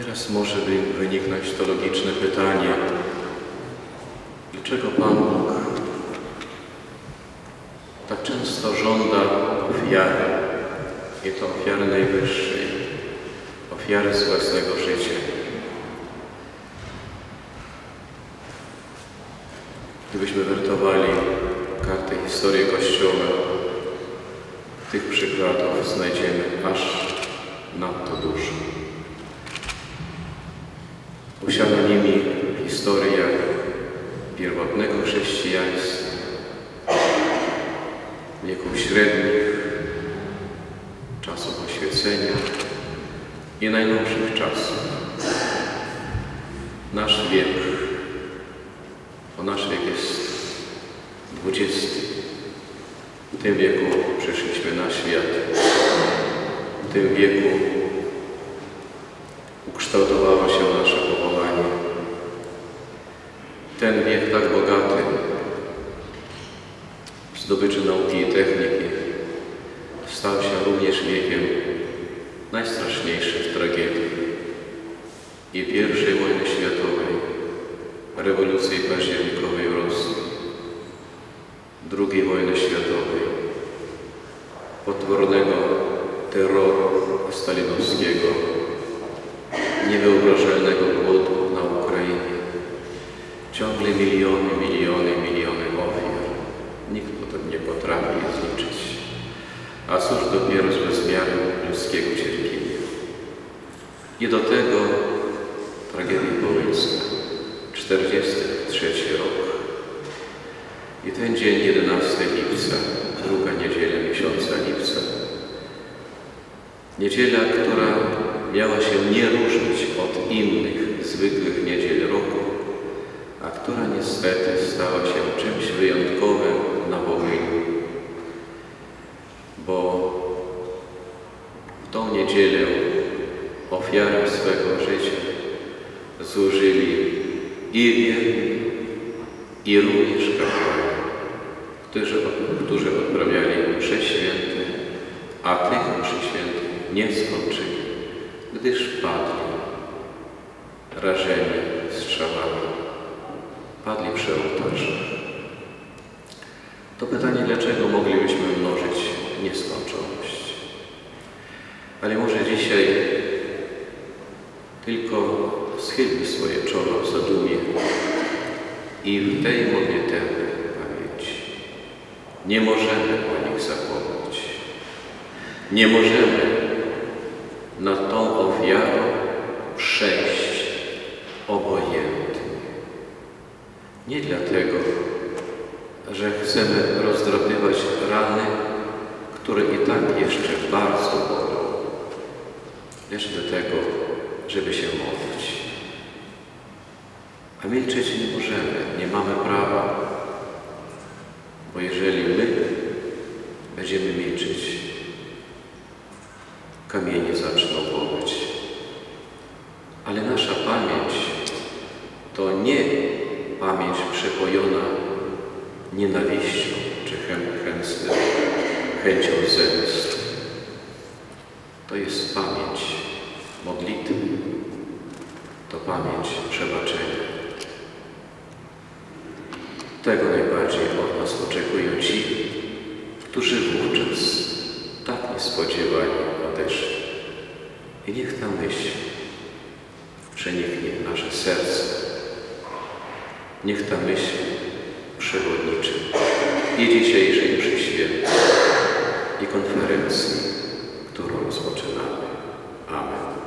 Nieraz może wy- wyniknąć to logiczne pytanie, dlaczego Pan Bóg tak często żąda ofiary, i to ofiary najwyższej, ofiary z własnego życia. Gdybyśmy wertowali kartę historii Kościoła, tych przykładów znajdziemy aż nadto dużo. Usiana nimi historia pierwotnego chrześcijaństwa, wieków średnich, czasów oświecenia i najnowszych czasów. Nasz wiek, bo nasz wiek jest dwudziesty. W tym wieku przyszliśmy na świat. W tym wieku ukształtowało się nasze powołanie. Ten wiek tak bogaty w zdobyczy nauki i techniki stał się również wiekiem najstraszniejszych tragedii i pierwszej wojny światowej, rewolucji październikowej w Rosji, II wojny światowej, potwornego terroru stalinowskiego, niewyobrażalnego głodu na Ukrainie. Ciągle miliony, miliony, miliony ofiar. Nikt potem nie potrafi je zliczyć. A cóż dopiero z bezmiaru ludzkiego cierpienia. I do tego tragedia wołyńska, 43 rok. I ten dzień 11 lipca, druga niedziela miesiąca lipca, Niedziela, która miała się nie różnić od innych zwykłych niestety stała się czymś wyjątkowym na Wołyniu, bo w tą niedzielę ofiarę swego życia złożyli i wierni, i również kapłani, którzy, którzy odprawiali msze święte, a tych mszy świętych nie skończyli, gdyż padli, rażeni strzałami, padli przy ołtarzu. To pytanie, dlaczego moglibyśmy mnożyć nieskończoność? Ale może dzisiaj tylko schylmy swoje czoło w zadumie i w tej modlitewnej pamięci. Nie możemy o nich zapomnieć. Nie możemy nad tą ofiarą przejść obojętnie. Nie dlatego, że chcemy rozdrapywać rany, które i tak jeszcze bardzo bolą, lecz dlatego, żeby się modlić. A milczeć nie możemy, nie mamy prawa, bo jeżeli my będziemy milczeć, kamienie zaczną wołać. Ale nasza pamięć to nie pamięć przepojona nienawiścią czy chę- chęc- chęcią zemsty. To jest pamięć modlitwy, to pamięć przebaczenia. Tego najbardziej od nas oczekują ci, którzy wówczas tak niespodziewanie odeszli. I niech ta myśl przeniknie nasze serce. Niech ta myśl przewodniczy i dzisiejszej mszy świętej, i konferencji, którą rozpoczynamy. Amen.